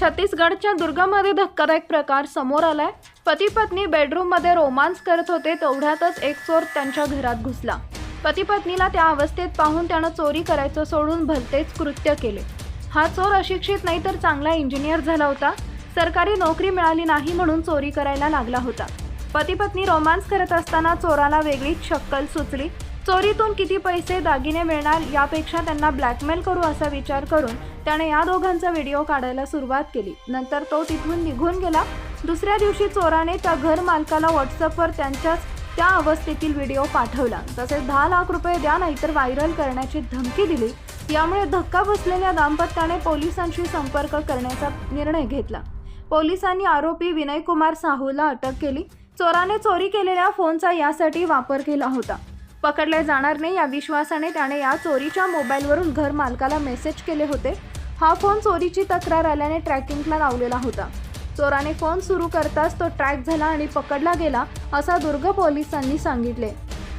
छत्तीसगडच्या दुर्गामध्ये धक्कादायक प्रकार समोर आलाय. पती पत्नी बेडरूममध्ये रोमांस करत होते तेवढ्यातच एक चोर त्यांच्या घरात घुसला. पती पत्नीला त्या अवस्थेत पाहून त्यानं चोरी करायचं सोडून भलतेच कृत्य केले. हा चोर अशिक्षित नाही तर चांगला इंजिनियर झाला होता. सरकारी नोकरी मिळाली नाही म्हणून चोरी करायला लागला होता. पती पत्नी रोमांस करत असताना चोराला वेगळीच शक्कल सुचली. चोरीतून किती पैसे दागिने मिळणार यापेक्षा त्यांना ब्लॅकमेल करू असा विचार करून त्याने या दोघांचा व्हिडिओ काढायला सुरुवात केली. नंतर तो तिथून निघून गेला. दुसऱ्या दिवशी चोराने त्या घर मालकाला व्हॉट्सअपवर त्यांच्याच त्या अवस्थेतील व्हिडिओ पाठवला. तसेच दहा लाख रुपये द्या नाहीतर व्हायरल करण्याची धमकी दिली. यामुळे धक्का बसलेल्या दाम्पत्याने पोलिसांशी संपर्क करण्याचा निर्णय घेतला. पोलिसांनी आरोपी विनयकुमार साहूला अटक केली. चोराने चोरी केलेल्या फोनचा यासाठी वापर केला होता. पकडले जाणार नाही या विश्वासाने त्याने या चोरीच्या मोबाईलवरून घर मालकाला मेसेज केले होते. हा फोन चोरीची तक्रार आल्याने ट्रॅकिंगला लावलेला होता. चोराने फोन सुरू करताच तो ट्रॅक झाला आणि पकडला गेला असा दुर्ग पोलिसांनी सांगितले.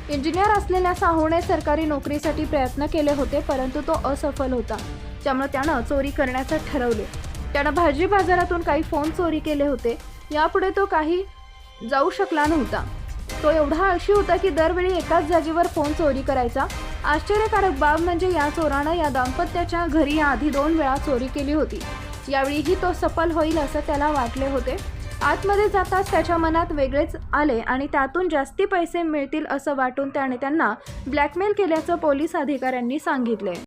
इंजिनियर असलेल्या साहूने सरकारी नोकरीसाठी प्रयत्न केले होते परंतु तो असफल होता. त्यामुळे त्यानं चोरी करण्याचं ठरवले. त्यानं भाजी बाजारातून काही फोन चोरी केले होते. यापुढे तो काही जाऊ शकला नव्हता. तो एवढा आळशी होता की दरवेळी एकाच जागेवर फोन चोरी करायचा. आश्चर्यकारक बाब म्हणजे या चोरानं या दाम्पत्याच्या घरी आधी दोन वेळा चोरी केली होती. यावेळीही तो सफल होईल असं त्याला वाटले होते. आतमध्ये जाताच त्याच्या मनात वेगळेच आले आणि त्यातून जास्ती पैसे मिळतील असं वाटून त्याने त्यांना ब्लॅकमेल केल्याचं पोलीस अधिकाऱ्यांनी सांगितले.